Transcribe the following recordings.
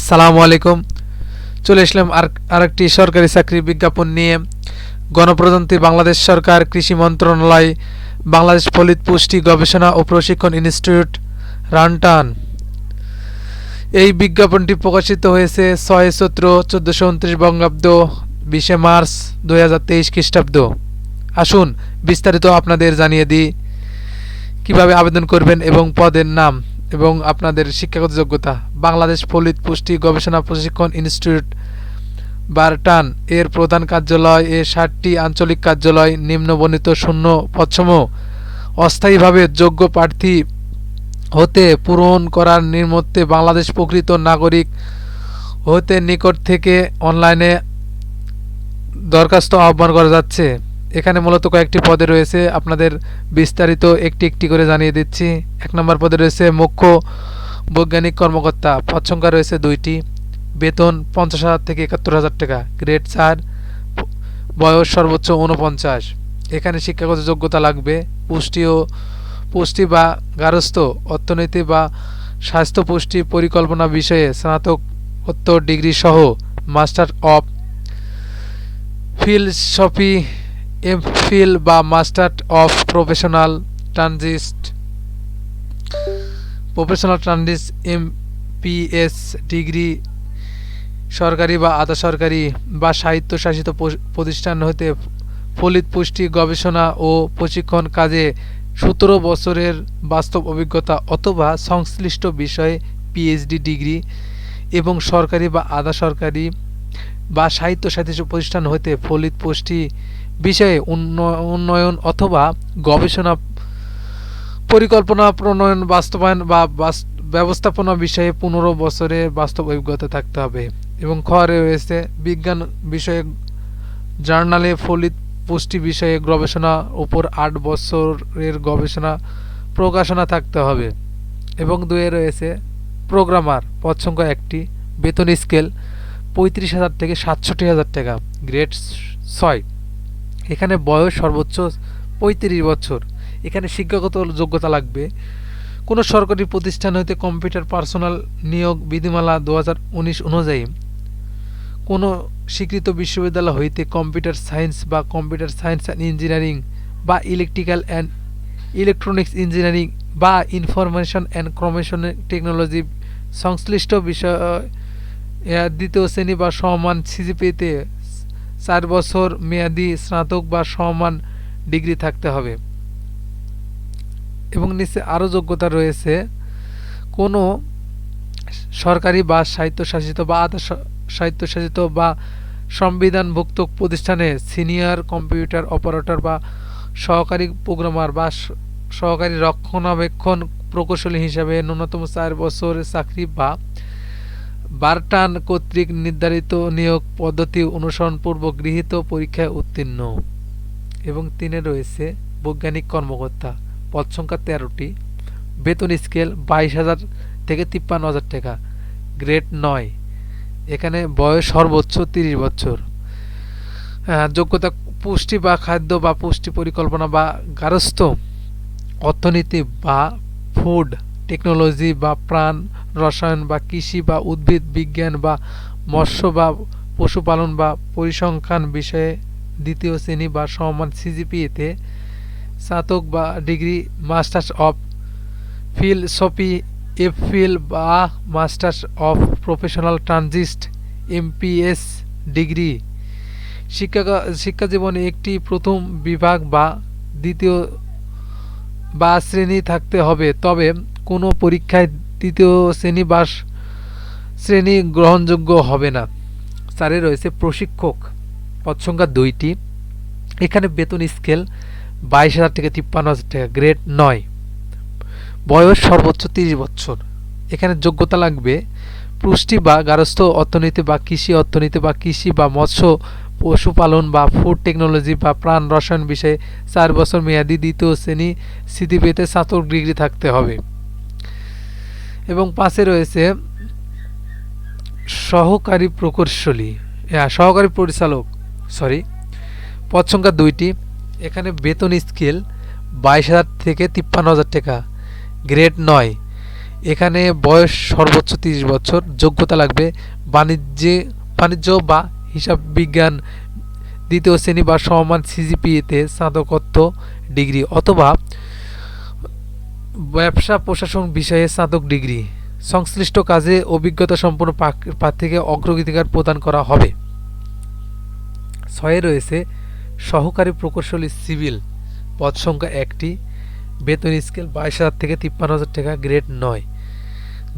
আসসালামু আলাইকুম। চলে আসলাম আর আরেকটি সরকারি চাকরির বিজ্ঞাপন নিয়ে। গণপ্রজাতন্ত্রী বাংলাদেশ সরকার কৃষি মন্ত্রণালয়, বাংলাদেশ ফলিত পুষ্টি গবেষণা ও প্রশিক্ষণ ইনস্টিটিউট, রানটান। এই বিজ্ঞাপনটি প্রকাশিত হয়েছে ছয় সতের চোদ্দোশো উনত্রিশ বঙ্গাব্দ বিশে মার্চ দুই হাজার তেইশ খ্রিস্টাব্দ। আসুন বিস্তারিত আপনাদের জানিয়ে দিই। কীভাবে আবেদন করবেন এবং পদের নাম? এবং আপনাদের শিক্ষাগত যোগ্যতা। বাংলাদেশ ফলিত পুষ্টি গবেষণা প্রশিক্ষণ ইনস্টিটিউট, বারটান। এর প্রধান কার্যালয় এ ষাটটি আঞ্চলিক কার্যালয় নিম্নবর্ণিত শূন্য পদসমূহ। অস্থায়ীভাবে যোগ্য প্রার্থী হতে পূরণ করার নির্মত্তে বাংলাদেশ প্রকৃত নাগরিক হতে নিকট থেকে অনলাইনে দরখাস্ত আহ্বান করা যাচ্ছে। এখানে মূলত কয়েকটি পদে রয়েছে। আপনাদের বিস্তারিত একটি একটি করে জানিয়ে দিচ্ছি। এক নম্বর পদে রয়েছে মুখ্য বৈজ্ঞানিক কর্মকর্তা। পদ সংখ্যা রয়েছে দুইটি। বেতন পঞ্চাশ হাজার থেকে একাত্তর হাজার টাকা। গ্রেড চার, বয়স সর্বোচ্চ উনপঞ্চাশ এখানে শিক্ষাগত যোগ্যতা লাগবে। পুষ্টি ও পুষ্টি বা গারস্থ, অর্থনীতি বা স্বাস্থ্য পুষ্টি পরিকল্পনা বিষয়ে স্নাতকোত্তর ডিগ্রি সহ মাস্টার অফ ফিলসফি এমফিল বা মাস্টার অফ প্রফেশনাল ট্রানজিস্ট প্রফেশনাল ট্রানজিস এমপিএস ডিগ্রি সরকারি বা আধা সরকারি বা স্বায়ত্তশাসিত প- প্রতিষ্ঠান হতে ফলিত পুষ্টি, গবেষণা ও প্রশিক্ষণ কাজে সতেরো বছরের বাস্তব অভিজ্ঞতা অথবা সংশ্লিষ্ট বিষয়ে পিএইচডি ডিগ্রি এবং সরকারি বা আধা সরকারি বা স্বায়ত্তশাসিত প্রতিষ্ঠান হতে ফলিত পুষ্টি বিষয়ে উন্ন- উন্নয়ন অথবা গবেষণা পরিকল্পনা প্রণয়ন বাস্তবায়ন বা ব্যবস্থাপনা বিষয়ে পনেরো বছরের বাস্তব অভিজ্ঞতা থাকতে হবে। এবং খরে রয়েছে বিজ্ঞান বিষয়ে জার্নালে ফলিত পুষ্টি বিষয়ে গবেষণা উপর আট বছরের গবেষণা প্রকাশনা থাকতে হবে। এবং দুয়ে রয়েছে প্রোগ্রামার পদসংখ্যা একটি, বেতন স্কেল পঁয়ত্রিশ হাজার থেকে সাতষট্টি হাজার টাকা, গ্রেড ছয়। এখানে বয়স সর্বোচ্চ পঁয়ত্রিশ বছর। এখানে শিক্ষাগত যোগ্যতা লাগবে। কোনো সরকারি প্রতিষ্ঠান হইতে কম্পিউটার পার্সোনাল নিয়োগ বিধিমালা দু হাজার উনিশ অনুযায়ী কোনো স্বীকৃত বিশ্ববিদ্যালয় হইতে কম্পিউটার সায়েন্স বা কম্পিউটার সায়েন্স অ্যান্ড ইঞ্জিনিয়ারিং বা ইলেকট্রিক্যাল অ্যান্ড ইলেকট্রনিক্স ইঞ্জিনিয়ারিং বা ইনফরমেশন অ্যান্ড ক্রমেশন টেকনোলজি সংশ্লিষ্ট বিষয় দ্বিতীয় শ্রেণি বা সমান সিজিপিতে চার বছর মেয়াদি স্নাতক বা সমান ডিগ্রি থাকতে হবে। এবং নিচে আরও যোগ্যতা রয়েছে, কোনো সরকারি বা স্বায়ত্তশাসিত বা আধা স্বায়ত্তশাসিত বা সংবিধানভুক্ত প্রতিষ্ঠানে সিনিয়র কম্পিউটার অপারেটর বা সহকারী প্রোগ্রামার বা সহকারী রক্ষণাবেক্ষণ প্রকৌশলী হিসাবে ন্যূনতম চার বছরের চাকরি বা বারটান কর্তৃক নির্ধারিত নিয়োগ পদ্ধতি অনুসরণপূর্বক গৃহীত পরীক্ষায় উত্তীর্ণ। এবং তিনে রয়েছে বৈজ্ঞানিক কর্মকর্তা, পদ সংখ্যা তেরোটি, বেতন স্কেল বাইশ হাজার থেকে তিপ্পান্ন হাজার টাকা, গ্রেড নয়। এখানে বয়স সর্বোচ্চ তিরিশ বছর। যোগ্যতা পুষ্টি বা খাদ্য বা পুষ্টি পরিকল্পনা বা গারস্থ অর্থনীতি বা ফুড। টেকনোলজি বা প্রাণ, রসায়ন বা কৃষি বা উদ্ভিদ বিজ্ঞান বা মৎস্য বা পশুপালন বা পরিসংখ্যান বিষয়ে দ্বিতীয় শ্রেণি বা সমান সিজিপিএতে স্নাতক বা degree, masters of philosophy MPhil বা masters of professional ট্রানজিস্ট MPS degree. শিক্ষা শিক্ষা জীবনে একটি প্রথম বিভাগ বা দ্বিতীয় বা শ্রেণি থাকতে হবে। তবে কোনো পরীক্ষায় তৃতীয় শ্রেণি বা শ্রেণি গ্রহণযোগ্য হবে না। চারে রয়েছে প্রশিক্ষক। পদ সংখ্যা দুইটি। এখানে বেতন স্কেল বাইশ হাজার থেকে তিপ্পান্ন হাজার টাকা, গ্রেড নয়। বয়স সর্বোচ্চ তিরিশ বছর। এখানে যোগ্যতা লাগবে পুষ্টি বা গারস্থ অর্থনীতি বা কৃষি অর্থনীতি বা কৃষি বা মৎস্য, পশুপালন বা ফুড টেকনোলজি বা প্রাণ রসায়ন বিষয়ে চার বছর মেয়াদি দ্বিতীয় শ্রেণি সিদ্ধি পেতে স্নাতক ডিগ্রি থাকতে হবে। এবং পাশে রয়েছে সহকারী প্রকৌশলী। হ্যাঁ, সহকারী পরিচালক সরি পদ সংখ্যা দুইটি। এখানে বেতন স্কেল বাইশ হাজার থেকে তিপ্পান্ন হাজার টাকা গ্রেড নয়। এখানে বয়স সর্বোচ্চ তিরিশ বছর যোগ্যতা লাগবে বাণিজ্যে বাণিজ্য বা হিসাব বিজ্ঞান দ্বিতীয় শ্রেণি বা সমমান সিজিপিএতে স্নাতকোত্তর ডিগ্রি অথবা ব্যবসা প্রশাসন বিষয়ে স্নাতক ডিগ্রি। সংশ্লিষ্ট কাজে অভিজ্ঞতা সম্পন্ন প্রার্থীকে অগ্রাধিকার প্রদান করা হবে। ছয়ে রয়েছে, সহকারী প্রকৌশলী সিভিল, পদ সংখ্যা একটি, বেতন স্কেল বাইশ হাজার থেকে তিপ্পান্ন হাজার টাকা, গ্রেড নয়।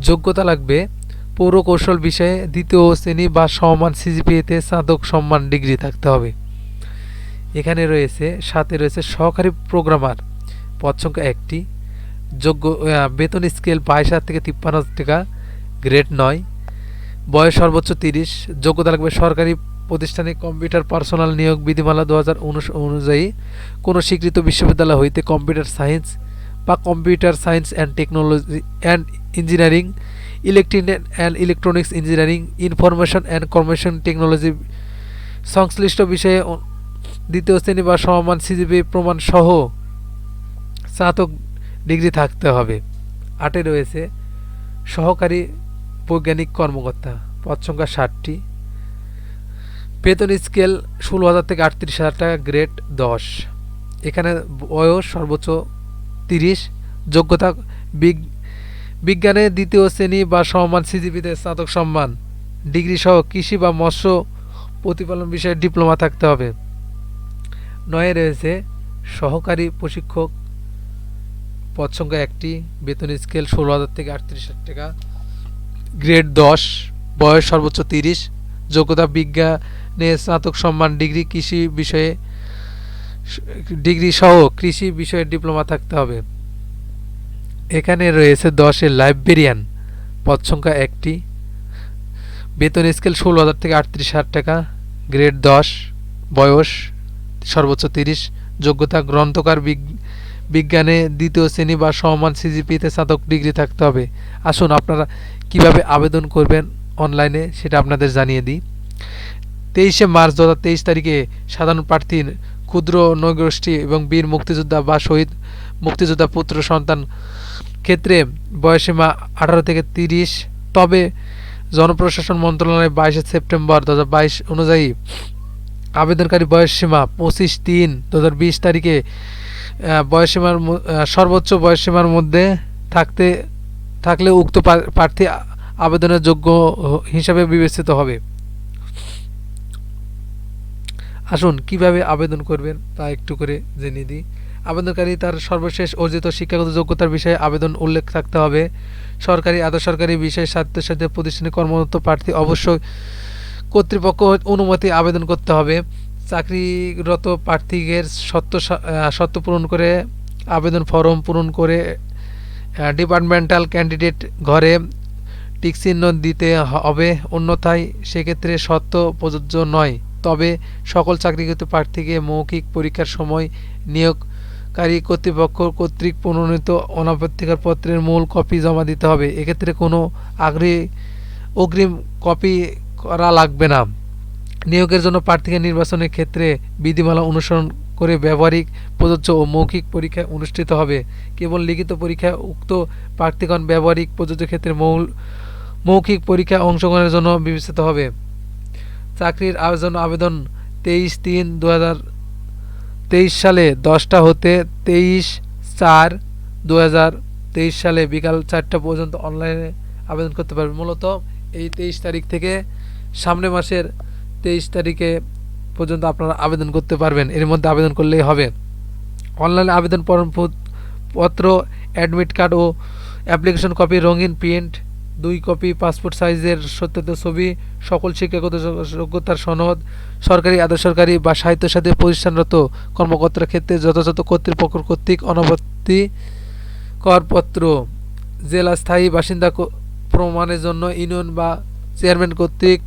যোগ্যতা লাগবে, পৌর কৌশল বিষয়ে দ্বিতীয় শ্রেণি বা সমান সিজিপিএতে স্নাতক সম্মান ডিগ্রি থাকতে হবে। এখানে রয়েছে, সাথে রয়েছে সহকারী প্রোগ্রামার, পদ সংখ্যা একটি যোগ্য বেতন স্কেল বাইশ হাজার থেকে তিপ্পান্ন হাজার টাকা গ্রেড নয়। বয়স সর্বোচ্চ তিরিশ। যোগ্যতা লাগবে সরকারি প্রতিষ্ঠানে কম্পিউটার পার্সোনাল নিয়োগ বিধিমালা দু হাজার উনিশ অনুযায়ী। কোনো স্বীকৃত বিশ্ববিদ্যালয় হইতে কম্পিউটার সায়েন্স বা computer science and technology and engineering, electric and electronics engineering, information and communication technology সংশ্লিষ্ট বিষয়ে দ্বিতীয় শ্রেণি বা সমমান সিজিপি প্রমাণ সহ স্নাতক ডিগ্রি থাকতে হবে। আটে রয়েছে সহকারী বৈজ্ঞানিক কর্মকর্তা, পদ সংখ্যা ষাটটি। বেতন স্কেল ষোলো হাজার থেকে আটত্রিশ হাজার টাকা, গ্রেড দশ। এখানে বয়স সর্বোচ্চ তিরিশ। যোগ্যতা বিজ্ঞানে দ্বিতীয় শ্রেণি বা সম্মান সিজিপিতে স্নাতক সম্মান। ডিগ্রি সহ কৃষি বা মৎস্য প্রতিপালন বিষয়ে ডিপ্লোমা থাকতে হবে। নয়ে রয়েছে সহকারী প্রশিক্ষক পদ সংখ্যা একটি বেতন স্কেল ষোলো হাজার থেকে আটত্রিশ হাজার টাকা। গ্রেড দশ, বয়স সর্বোচ্চ তিরিশ। যোগ্যতা বিজ্ঞানে স্নাতক সম্মান, ডিগ্রি কৃষি বিষয়ে ডিগ্রি সহ কৃষি বিষয়ে ডিপ্লোমা থাকতে হবে। এখানে রয়েছে দশের লাইব্রেরিয়ান পদ সংখ্যা একটি। বেতন স্কেল ষোলো হাজার থেকে আটত্রিশ হাজার টাকা। গ্রেড দশ, বয়স সর্বোচ্চ তিরিশ। যোগ্যতা গ্রন্থকার বিজ্ঞানে দ্বিতীয় শ্রেণি বা সমমান সিজিপিতে স্নাতক ডিগ্রি থাকতে হবে। আসুন আপনারা কীভাবে আবেদন করবেন অনলাইনে সেটা আপনাদের জানিয়ে দিই। তেইশে মার্চ দু তেইশ তারিখে সাধারণ প্রার্থীর ক্ষুদ্র নৈগোষ্ঠী এবং বীর মুক্তিযোদ্ধা বা শহীদ মুক্তিযোদ্ধা পুত্র সন্তান ক্ষেত্রে বয়সীমা আঠারো থেকে তিরিশ। তবে জনপ্রশাসন মন্ত্রণালয় বাইশে সেপ্টেম্বর দু অনুযায়ী আবেদনকারী বয়সসীমা পঁচিশ তিন দু তারিখে ম- সর্বোচ্চ বয়সসীমার মধ্যে থাকতে, থাকলে উক্ত প্রার্থী আবেদনের যোগ্য হিসাবে বিবেচিত হবে। আসুন, কীভাবে আবেদন করবেন তা একটু করে জেনে দিই। আবেদনকারী তার সর্বশেষ অর্জিত শিক্ষাগত যোগ্যতার বিষয়ে আবেদন উল্লেখ থাকতে হবে। সরকারি আধা সরকারি বিষয়ে স্বায়ত্তশাসিত প্রতিষ্ঠানে কর্মরত প্রার্থী অবশ্যই কর্তৃপক্ষ অনুমতি আবেদন করতে হবে। চাকরিরত প্রার্থীদের সত্য সত্য পূরণ করে, আবেদন ফর্ম পূরণ করে ডিপার্টমেন্টাল ক্যান্ডিডেট ঘরে টিক চিহ্ন দিতে হবে। অন্যথায় সেক্ষেত্রে সত্য প্রযোজ্য নয়। তবে সকল চাকরিগত প্রার্থীকে মৌখিক পরীক্ষার সময় নিয়োগকারী কর্তৃপক্ষ কর্তৃক প্রণীত অনাপত্তিকার পত্রের মূল কপি জমা দিতে হবে। এক্ষেত্রে কোনো আগ্রহী অগ্রিম কপি করা লাগবে না। নিয়োগের জন্য প্রার্থীকে নির্বাচনের ক্ষেত্রে বিধিমালা অনুসরণ করে ব্যবহারিক, প্রযোজ্য ও মৌখিক পরীক্ষা অনুষ্ঠিত হবে। কেবল লিখিত পরীক্ষায় উক্ত প্রার্থীগণ ব্যবহারিক, প্রযোজ্য ক্ষেত্রে মৌল মৌখিক পরীক্ষায় অংশগ্রহণের জন্য বিবেচিত হবে। চাকরির আবেদন আবেদন তেইশ তিন দু হাজার তেইশ সালে দশটা হতে তেইশ চার দু তেইশ সালে বিকাল চারটা পর্যন্ত অনলাইনে আবেদন করতে পারবে। মূলত এই তেইশ তারিখ থেকে সামনে মাসের তেইশ তারিখে পর্যন্ত আপনারা আবেদন করতে পারবেন। এর মধ্যে আবেদন করলেই হবে। অনলাইনে আবেদন পত্র অ্যাডমিট কার্ড ও অ্যাপ্লিকেশন কপি, রঙিন প্রিন্ট, দুই কপি, পাসপোর্ট সাইজের সত্যত ছবি, সকল শিক্ষাগত যোগ্যতার সনদ, সরকারি আধা সরকারি বা সাহিত্যসাথী প্রতিষ্ঠানরত কর্মকর্তার ক্ষেত্রে যথাযথ কর্তৃপক্ষ কর্তৃক অনাপত্তি করপত্র। জেলা স্থায়ী বাসিন্দা প্রমাণের জন্য ইউনিয়ন বা চেয়ারম্যান কর্তৃক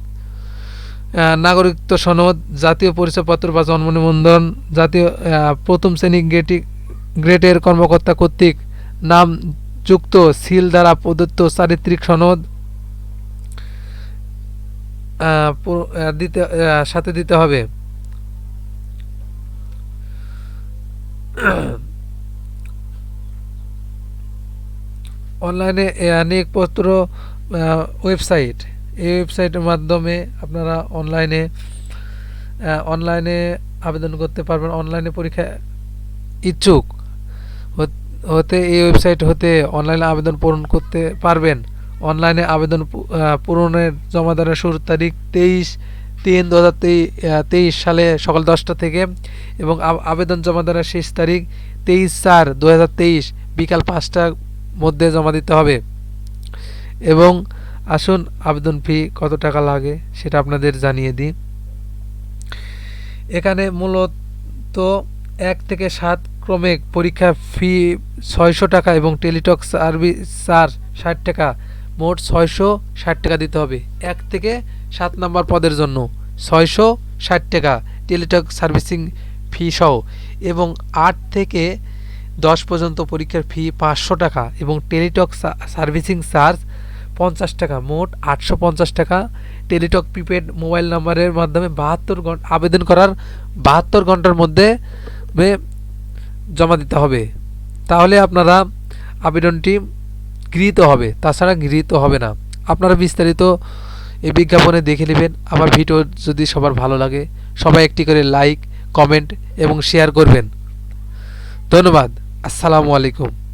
নাগরিকত্ব সনদ, জাতীয় পরিচয়পত্র বা জন্ম নিবন্ধন, জাতীয় প্রথম শ্রেণি গ্রেটি গ্রেডের কর্মকর্তা কর্তৃক নাম যুক্ত সিল দ্বারা প্রদত্ত চারিত্রিক সনদ দিতে সাথে দিতে হবে। অনলাইনে নিয়োগপত্র ওয়েবসাইট। এই ওয়েবসাইটের মাধ্যমে আপনারা অনলাইনে অনলাইনে আবেদন করতে পারবেন অনলাইনে পরীক্ষা ইচ্ছুক হত- এই ওয়েবসাইট হতে অনলাইনে আবেদন পূরণ করতে পারবেন। অনলাইনে আবেদন পূরণের জমা দেওয়ার শুরুর তারিখ তেইশ তিন দু হাজার তেইশ সালে সকাল দশটা থেকে এবং আবেদন জমা দেওয়ার শেষ তারিখ তেইশ চার দু বিকাল পাঁচটার মধ্যে জমা দিতে হবে। এবং আসুন, আবেদন ফি কত টাকা লাগে সেটা আপনাদের জানিয়ে দিই। এখানে মূলত এক থেকে সাত ক্রমে পরীক্ষা ফি ছয়শো টাকা এবং টেলিটক সার্ভিস চার্জ ষাট টাকা। মোট ছয়শো ষাট টাকা দিতে হবে। এক থেকে সাত নম্বর পদের জন্য ছয়শো ষাট টাকা টেলিটক সার্ভিসিং ফি সহ এবং আট থেকে দশ পর্যন্ত পরীক্ষার ফি পাঁচশো টাকা এবং টেলিটক সার্ভিসিং চার্জ পঞ্চাশ টাকা, মোট আটশো পঞ্চাশ টাকা। টেলিটক প্রিপেড মোবাইল নাম্বারের মাধ্যমে বাহাত্তর ঘণ্টা আবেদন করার বাহাত্তর ঘণ্টার মধ্যে জমা দিতে হবে। তাহলে আপনারা আবেদনটি গৃহীত হবে। তাছাড়া গৃহীত হবে না। আপনারা বিস্তারিত এই বিজ্ঞাপনে দেখে নেবেন। আমার ভিডিও যদি সবার ভালো লাগে, সবাই একটি করে লাইক কমেন্ট এবং শেয়ার করবেন। ধন্যবাদ। আসসালামু আলাইকুম।